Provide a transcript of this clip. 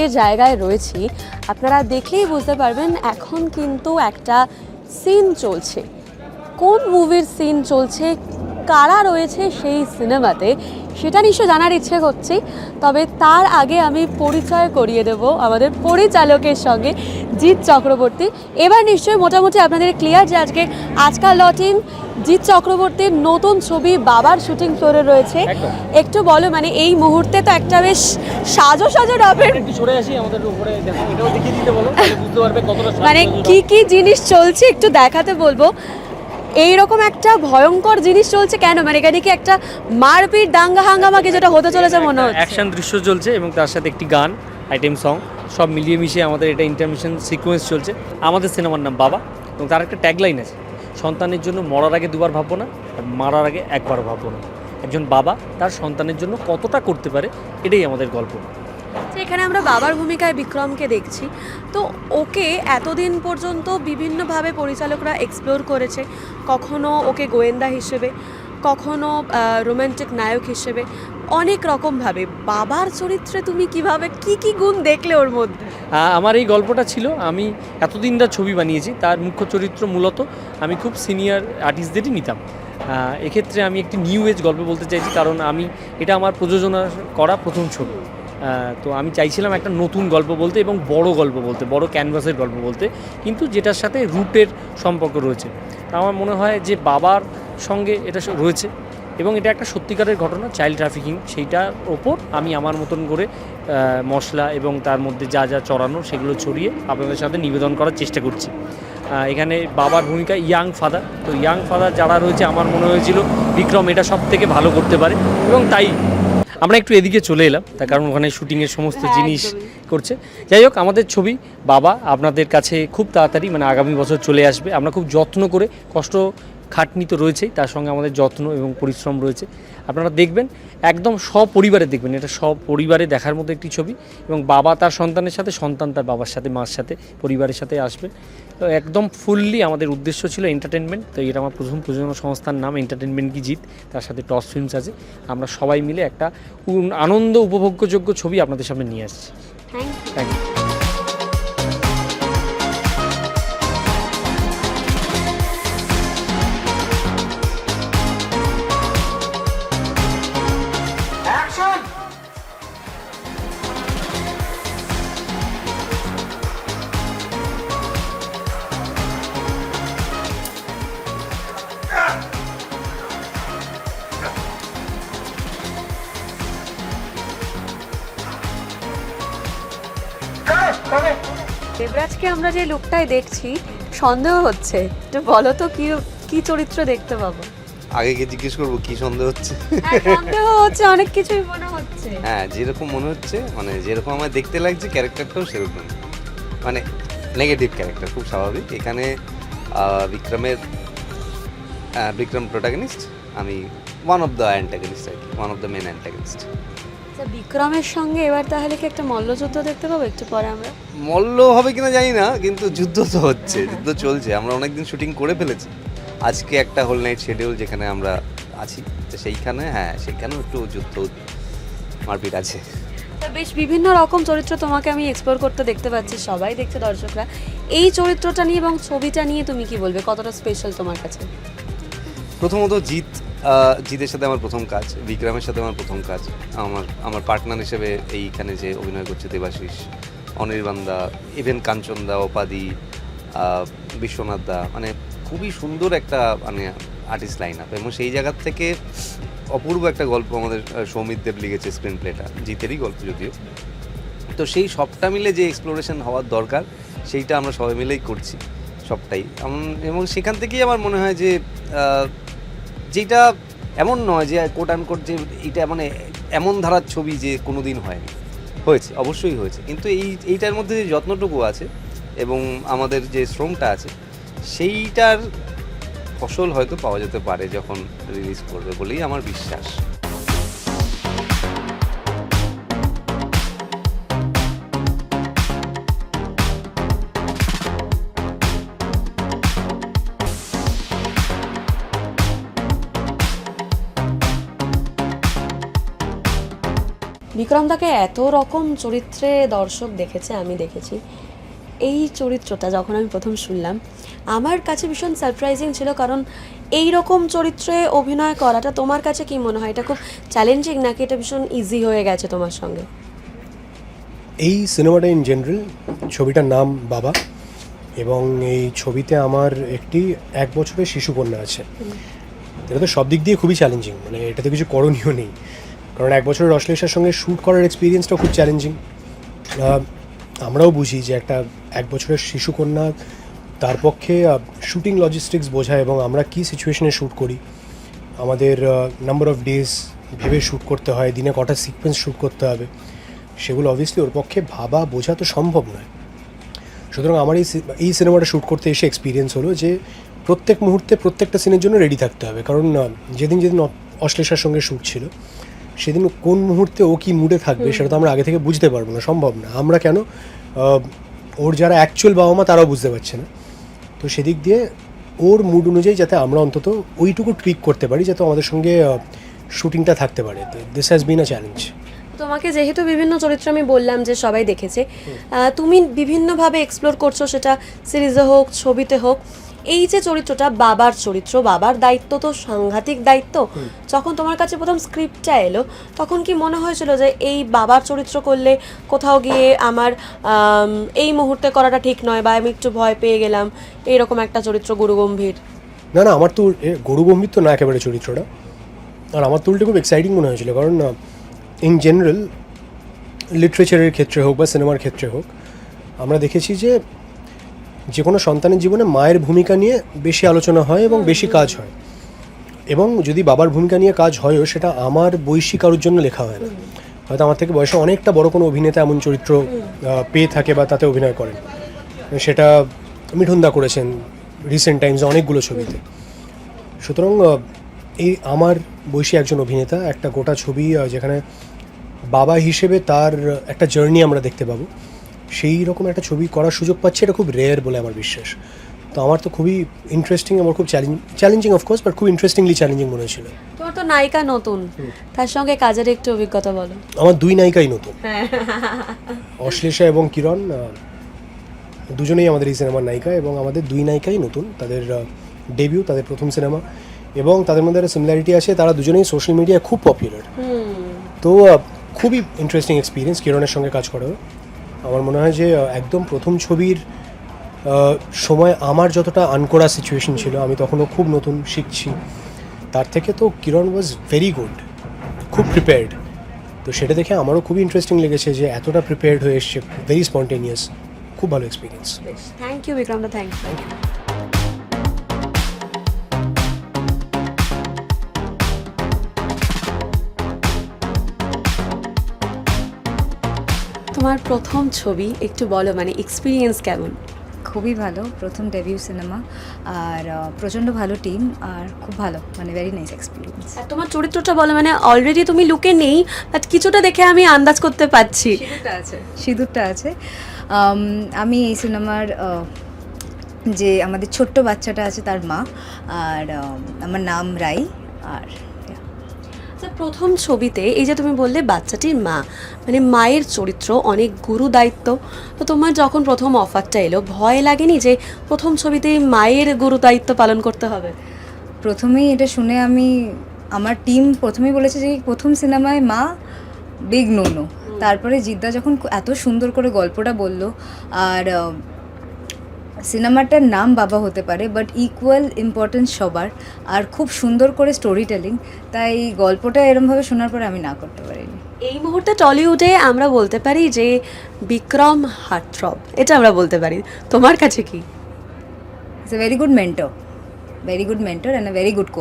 যে জায়গায় রয়েছি, আপনারা দেখলেই বুঝতে পারবেন এখন কিন্তু একটা সিন চলছে। কোন মুভির সিন চলছে, কারা রয়েছে সেই সিনেমাতে সেটা নিশ্চয় জানার ইচ্ছে করছি তবে তার আগে আমি পরিচয় করিয়ে দেব আমাদের পরিচালকের সঙ্গে জিৎ চক্রবর্তী। এবার নিশ্চয়ই মোটামুটি আপনাদের ক্লিয়ার যে আজকে আজকাল লটিন জিৎ চক্রবর্তীর নতুন ছবি বাবার শুটিং ফ্লোরে রয়েছে। একটু বলো মানে এই মুহূর্তে তো একটা বেশ সাজো সাজো ডাবের মানে কি কি জিনিস চলছে একটু দেখাতে বলব। এইরকম একটা ভয়ঙ্কর জিনিস চলছে কেন? মানে এখানে কি একটা মারপিট দাঙ্গা হাঙ্গামা কি যেটা হতে চলেছে মনে হচ্ছে? অ্যাকশন দৃশ্য চলছে এবং তার সাথে একটি গান আইটেম সং সব মিলিয়ে মিশিয়ে আমাদের এটা ইন্টারমিশন সিকোয়েন্স চলছে। আমাদের সিনেমার নাম বাবা এবং তার একটা ট্যাগলাইন আছে সন্তানের জন্য মরার আগে দুবার ভাববো না আর মারার আগে একবার ভাববো না। একজন বাবা তার সন্তানের জন্য কতটা করতে পারে এটাই আমাদের গল্প। এখানে আমরা বাবার ভূমিকায় বিক্রমকে দেখছি। তো ওকে এতদিন পর্যন্ত বিভিন্নভাবে পরিচালকরা এক্সপ্লোর করেছে। কখনো ওকে গোয়েন্দা হিসেবে, কখনো রোমান্টিক নায়ক হিসেবে, অনেক রকমভাবে। বাবার চরিত্রে তুমি কীভাবে, কি কি গুণ দেখলে ওর মধ্যে? আমার এই গল্পটা ছিল, আমি এতদিন যা ছবি বানিয়েছি, তার মুখ্য চরিত্র মূলত আমি খুব সিনিয়র আর্টিস্টদেরই নিতাম। এক্ষেত্রে আমি একটি নিউ এজ গল্প বলতে চাইছি, কারণ আমি, এটা আমার প্রযোজনা করা প্রথম ছবি। তো আমি চাইছিলাম একটা নতুন গল্প বলতে এবং বড় গল্প বলতে, বড় ক্যানভাসের গল্প বলতে, কিন্তু যেটার সাথে রুটের সম্পর্ক রয়েছে। তা আমার মনে হয় যে বাবার সঙ্গে এটা রয়েছে এবং এটা একটা সত্যিকারের ঘটনা চাইল্ড ট্রাফিকিং সেইটার ওপর আমি আমার মতন করে মশলা এবং তার মধ্যে যা যা চড়ানো সেগুলো ছড়িয়ে আপনাদের সাথে নিবেদন করার চেষ্টা করছি। এখানে বাবার ভূমিকা ইয়াং ফাদার তো ইয়াং ফাদার যারা রয়েছে, আমার মনে হয়েছিল বিক্রম এটা সব থেকে ভালো করতে পারে এবং তাই আমরা একটু এদিকে চলে এলাম তার কারণ ওখানে শুটিংয়ের সমস্ত হ্যাঁ, জিনিস করছে। যাই হোক আমাদের ছবি বাবা আপনাদের কাছে খুব তাড়াতাড়ি মানে আগামী বছর চলে আসবে। আমরা খুব যত্ন করে কষ্ট খাটনি তো রয়েছেই তার সঙ্গে আমাদের যত্ন এবং পরিশ্রম রয়েছে। আপনারা দেখবেন একদম সপরিবারে দেখবেন এটা সপরিবারে দেখার মতো একটি ছবি এবং বাবা তার সন্তানের সাথে সন্তান তার বাবার সাথে মার সাথে পরিবারের সাথে আসবে। তো একদম ফুললি আমাদের উদ্দেশ্য ছিল এন্টারটেনমেন্ট তো এটা আমার প্রথম প্রযোজনা সংস্থার নাম এন্টারটেনমেন্ট কি জিত তার সাথে টস ফিল্মস আছে। আমরা সবাই মিলে একটা আনন্দ উপভোগ্যযোগ্য ছবি আপনাদের সামনে নিয়ে আসছি। থ্যাংক ইউ দেবরাজকে আমরা যে লুকটাই দেখছি সন্দেহ হচ্ছে। তো বলো তো কি কি চরিত্র দেখতে পাবো? আগে গিয়ে জিজ্ঞেস করব কি সন্দেহ হচ্ছে? হ্যাঁ, সন্দেহ হচ্ছে অনেক কিছুই মনে হচ্ছে। হ্যাঁ যেরকম মনে হচ্ছে মানে যেরকম আমার দেখতে লাগছে ক্যারেক্টারটাও সেরকম। মানে নেগেটিভ ক্যারেক্টার খুব স্বাভাবিক। এখানে বিক্রমের বিক্রম প্রোটাগনিস্ট আমি ওয়ান অফ দ্য অ্যান্টাগনিস্ট আর কি one of the main antagonist বিক্রমের সঙ্গে এবার তাহলে কি একটা মল্লযুদ্ধ দেখতে পাবো একটু পরে আমরা? মল্ল হবে কিনা জানি না কিন্তু যুদ্ধ তো হচ্ছে যুদ্ধ চলছে। আমরা অনেকদিন শুটিং করে ফেলেছি। আজকে একটা হোল নাইট শিডিউল যেখানে আমরা আছি তো সেইখানে হ্যাঁ সেইখানেও একটু যুদ্ধ মারপিট আছে। বেশ বিভিন্ন রকম চরিত্র তোমাকে আমি এক্সপ্লোর করতে দেখতে পাচ্ছি সবাই দেখছে দর্শকরা। এই চরিত্রটা নিয়ে এবং ছবিটা নিয়ে তুমি কি বলবে? কতটা স্পেশাল তোমার কাছে? প্রথমত জিৎ জিতের সাথে আমার প্রথম কাজ, বিক্রমের সাথে আমার প্রথম কাজ। আমার আমার পার্টনার হিসেবে এইখানে যে অভিনয় করছে দেবাশিস অনির্বাণ দা ইভেন কাঞ্চন দা ওপাদি বিশ্বনাথ দা মানে খুবই সুন্দর একটা মানে আর্টিস্ট লাইন আপ এবং সেই জায়গার থেকে অপূর্ব একটা গল্প আমাদের সৌমিত দেব লিখেছে স্ক্রিন প্লেটা জিতেরই গল্প যদিও। তো সেই সবটা মিলে যে এক্সপ্লোরেশন হওয়ার দরকার, সেইটা আমরা সবাই মিলেই করছি, সবটাই। এবং সেখান থেকেই আমার মনে হয় যে যেটা এমন নয় যে কোট অ্যান্ড আনকোট যে এটা মানে এমন ধারার ছবি যে কোনো দিন হয়নি। হয়েছে, অবশ্যই হয়েছে। কিন্তু এই, এইটার মধ্যে যে যত্নটুকু আছে এবং আমাদের যে শ্রমটা আছে, সেইটার ফসল হয়তো পাওয়া যেতে পারে যখন রিলিজ করবে বলেই আমার বিশ্বাস। বিক্রম দাকে এত রকম চরিত্রে দর্শক দেখেছে আমি দেখেছি। এই চরিত্রটা যখন আমি প্রথম শুনলাম আমার কাছে ভীষণ সারপ্রাইজিং ছিল কারণ এই রকম চরিত্রে অভিনয় করাটা তোমার কাছে কি মনে হয়? এটা খুব চ্যালেঞ্জিং নাকি এটা ভীষণ ইজি হয়ে গেছে তোমার সঙ্গে? এই সিনেমাটা ইন জেনারেল ছবিটার নাম বাবা এবং এই ছবিতে আমার একটি এক বছরের শিশু শিশুকন্যা আছে। এটা তো সব দিক দিয়ে খুবই চ্যালেঞ্জিং মানে এটাতে কিছু করণীয় নেই। কারণ এক বছরের অশ্লেষার সঙ্গে শ্যুট করার এক্সপিরিয়েন্সটা খুব চ্যালেঞ্জিং আমরাও বুঝি যে একটা এক বছরের শিশুকন্যা তার পক্ষে শ্যুটিং লজিস্টিক্স বোঝা এবং আমরা কী সিচুয়েশনে শ্যুট করি। আমাদের নাম্বার অফ ডেজ ভেবে শ্যুট করতে হয়, দিনে কটা সিকোয়েন্স শ্যুট করতে হবে। সেগুলো অবভিয়াসলি ওর পক্ষে ভাবা, বোঝা তো সম্ভব নয়। সুতরাং আমার এই এই সিনেমাটা শ্যুট করতে এসে এক্সপিরিয়েন্স হলো যে প্রত্যেক মুহূর্তে প্রত্যেকটা সিনের জন্য রেডি থাকতে হবে। কারণ যেদিন যেদিন অশ্লেষার সঙ্গে শ্যুট ছিল সেদিন কোন মুহূর্তে ও কি মুডে থাকবে সেটা তো আমরা আগে থেকে বুঝতে পারব না সম্ভব না। আমরা কেন? ওর যারা অ্যাকচুয়াল বাবা মা তারাও বুঝতে পারছে না। তো সেদিক দিয়ে ওর মুড অনুযায়ী যাতে আমরা অন্তত ওইটুকু ট্রিক করতে পারি যাতে আমাদের সঙ্গে শুটিংটা থাকতে পারে। This has been a challenge তোমাকে যেহেতু বিভিন্ন চরিত্র আমি বললাম যে সবাই দেখেছে তুমি বিভিন্নভাবে এক্সপ্লোর করছ সেটা সিরিজে হোক ছবিতে হোক। এই যে চরিত্রটা বাবার চরিত্র বাবার দায়িত্ব তো সাংঘাতিক দায়িত্ব। যখন তোমার কাছে প্রথম স্ক্রিপ্টটা এলো তখন কি মনে হয়েছিল যে এই বাবার চরিত্র করলে কোথাও গিয়ে আমার এই মুহূর্তে করাটা ঠিক নয় বা আমি একটু ভয় পেয়ে গেলাম? এইরকম একটা চরিত্র গুরু গম্ভীর না না আমার তো গরু গম্ভীর তো না একেবারে চরিত্রটা। আর আমার তো উল্টে খুব এক্সাইটিং মনে হয়েছিল কারণ ইন জেনারেল লিটারেচারের ক্ষেত্রে হোক বা সিনেমার ক্ষেত্রে হোক আমরা দেখেছি যে যে কোনো সন্তানের জীবনে মায়ের ভূমিকা নিয়ে বেশি আলোচনা হয় এবং বেশি কাজ হয়। এবং যদি বাবার ভূমিকা নিয়ে কাজ হয়ও, সেটা আমার বৈশী কারোর জন্য লেখা হয় না। হয়তো আমার থেকে বয়সে অনেকটা বড় কোনো অভিনেতা এমন চরিত্র পেয়ে থাকে বা তাতে অভিনয় করেন। সেটা মিঠুনদা করেছেন রিসেন্ট টাইমসে অনেকগুলো ছবিতে। সুতরাং এই আমার বয়সী একজন অভিনেতা, একটা গোটা ছবি যেখানে বাবা হিসেবে তার একটা জার্নি আমরা দেখতে পাবো। সেই রকম একটা ছবি করার সুযোগ পাচ্ছে এটা খুব রেয়ার বলে আমার বিশ্বাস। তো আমার তো খুবই ইন্টারেস্টিং আমার খুব challenge challenging of course but খুব ইন্টারেস্টিংলি চ্যালেঞ্জিং মনে হয়েছিল। তোমার তো নায়িকা নতুন তার সঙ্গে কাজের একটু অভিজ্ঞতা বলো। আমার দুই নায়িকাই নতুন। অশ্লেষা এবং কিরণ দুজনেই আমাদের এই সিনেমার নায়িকা এবং আমাদের দুই নায়িকাই নতুন তাদের ডেবিউ তাদের প্রথম সিনেমা। এবং তাদের মধ্যে একটা সিমিলারিটি আছে তারা দুজনেই সোশ্যাল মিডিয়ায় খুব পপুলার তো খুবই ইন্টারেস্টিং এক্সপিরিয়েন্স কিরণের সঙ্গে কাজ করা আমার মনে হয় যে একদম প্রথম ছবির সময় আমার যতটা আনকোরা সিচুয়েশন ছিল আমি তখনও খুব নতুন শিখছি। তার থেকে তো কিরণ ওয়াজ ভেরি গুড খুব প্রিপেয়ার্ড তো সেটা দেখে আমারও খুবই ইন্টারেস্টিং লেগেছে যে এতটা প্রিপেয়ার্ড হয়ে এসছে ভেরি স্পন্টেনিয়াস খুব ভালো experience thank you Bikram da thank you তোমার প্রথম ছবি একটু বলো মানে এক্সপিরিয়েন্স কেমন? খুবই ভালো প্রথম ডেবিউ সিনেমা আর প্রচণ্ড ভালো টিম আর খুব ভালো মানে ভেরি নাইস এক্সপিরিয়েন্স আর তোমার চরিত্রটা বলো মানে অলরেডি তুমি লুকে নেই বাট কিছুটা দেখে আমি আন্দাজ করতে পারছি। সিঁদুরটা আছে। সিঁদুরটা আছে। আমি এই সিনেমার যে আমাদের ছোট্ট বাচ্চাটা আছে তার মা আর আমার নাম রাই আর প্রথম ছবিতে এই যে তুমি বললে বাচ্চাটির মা মানে মায়ের চরিত্র অনেক গুরু দায়িত্ব। তো তোমার যখন প্রথম অফারটা এলো ভয় লাগেনি যে প্রথম ছবিতেই মায়ের গুরু দায়িত্ব পালন করতে হবে? প্রথমেই এটা শুনে আমি আমার টিম প্রথমেই বলেছে যে প্রথম সিনেমায় মা বিগ নো নো তারপরে জিদ্দা যখন এত সুন্দর করে গল্পটা বলল আর সিনেমাটার নাম বাবা হতে পারে বাট ইকুয়াল ইম্পর্টেন্স সবার আর খুব সুন্দর করে স্টোরি টেলিং তাই গল্পটা এরমভাবে শোনার পরে আমি না করতে পারিনি। এই মুহূর্তে টলিউডে আমরা বলতে পারি যে বিক্রম হার্টথ্রব এটা আমরা বলতে পারি। তোমার কাছে কি? It's a very good mentor very good mentor and a very good co